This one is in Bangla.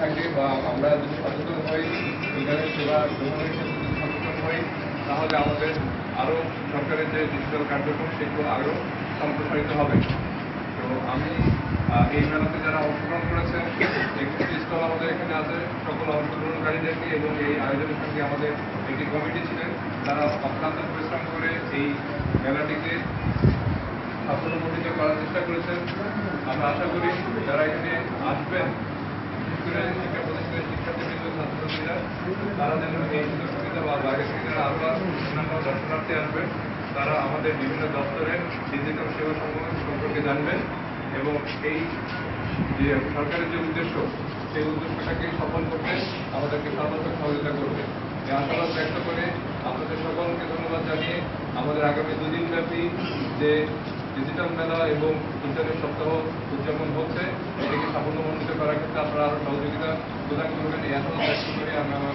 থাকে বা আমরা যদি সচেতন হই, বিজ্ঞানের সেবা গ্রহণের ক্ষেত্রে সচেতন হই, তাহলে আমাদের আরও সরকারের যে ডিজিটাল কার্যক্রম, সেগুলো আরও সম্প্রসারিত হবে। তো আমি এই মেলাতে যারা অংশগ্রহণ করেছেন, একটি স্টল আমাদের এখানে আছে, সকল অংশগ্রহণকারীদেরকে এবং এই আয়োজনের সঙ্গে আমাদের একটি কমিটি ছিলেন, তারা অক্লান্ত পরিশ্রম করে এই মেলাটিকে সাফল্যমণ্ডিত করার চেষ্টা করেছেন। আমরা আশা করি যারা এখানে আসবেন তারা যেন এই সুযোগ সুবিধা বা বাইরে থেকে যারা আরও অন্যান্য দর্শনার্থী আসবেন তারা আমাদের বিভিন্ন দপ্তরের ডিজিটাল সেবা সম্পর্কে জানবেন এবং এই যে সরকারের যে উদ্দেশ্য সেই উদ্দেশ্যটাকে সফল করতে আমাদেরকে সর্বাত্মক সহযোগিতা করবে এই আশাবাদ ব্যক্ত করে আপনাদের সকলকে ধন্যবাদ জানিয়ে আমাদের আগামী দুদিন ব্যাপী যে ডিজিটাল মেলা এবং ইন্টারনেট সপ্তাহ উদযাপন হচ্ছে, এটিকে ক্ষেত্রে আপনারা আরও সহযোগিতা প্রদান করবেন এই আশাবাদ ব্যক্ত করে আমি আমার